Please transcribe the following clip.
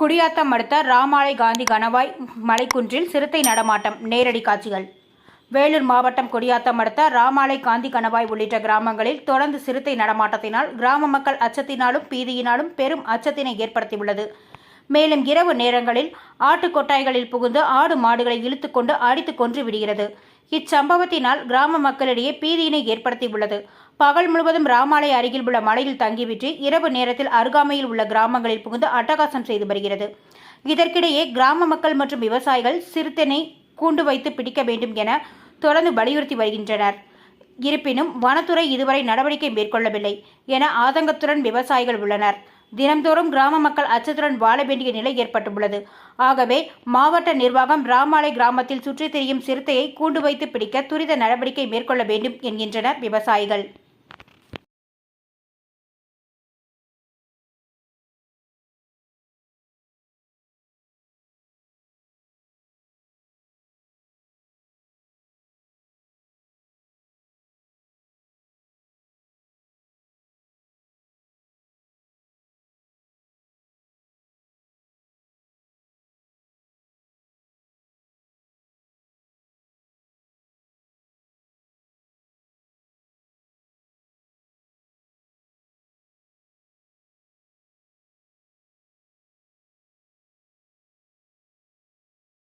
குடியாத்தம் அடுத்த ராமாலை காந்தி கணவாய் மலைக்குன்றில் சிறுத்தை நடமாட்டம். நேரடி காட்சிகள். வேலூர் மாவட்டம் குடியாத்தம் அடுத்த ராமாலை காந்தி கணவாய் உள்ளிட்ட கிராமங்களில் தொடர்ந்து சிறுத்தை நடமாட்டத்தினால் கிராம மக்கள் அச்சத்தினாலும் பீதியினாலும் பெரும் அச்சத்தினை ஏற்படுத்தியுள்ளது. மேலும் இரவு நேரங்களில் ஆட்டு கொட்டாய்களில் புகுந்து ஆடு மாடுகளை இழுத்துக்கொண்டு அடித்து கொன்று விடுகிறது. இச்சம்பவத்தினால் கிராம மக்களிடையே பீதியினை ஏற்படுத்தியுள்ளது. பகல் முழுவதும் ராமாலை அருகில் உள்ள மலையில் தங்கிவிட்டு இரவு நேரத்தில் அருகாமையில் உள்ள கிராமங்களில் புகுந்து அட்டகாசம் செய்து வருகிறது. இதற்கிடையே கிராம மக்கள் மற்றும் விவசாயிகள் சிறுத்தைனை கூண்டு வைத்து பிடிக்க வேண்டும் என தொடர்ந்து வலியுறுத்தி வருகின்றனர். இருப்பினும் வனத்துறை இதுவரை நடவடிக்கை மேற்கொள்ளவில்லை என ஆதங்கத்துடன் விவசாயிகள் உள்ளனர். தினம்தோறும் கிராம மக்கள் அச்சத்துடன் வாழ வேண்டிய நிலை ஏற்பட்டுள்ளது. ஆகவே மாவட்ட நிர்வாகம் ராமாலை கிராமத்தில் சுற்றித் திரியும் சிறுத்தையை கூண்டு வைத்து பிடிக்க துரித நடவடிக்கை மேற்கொள்ள வேண்டும் என்கின்றனர் விவசாயிகள்.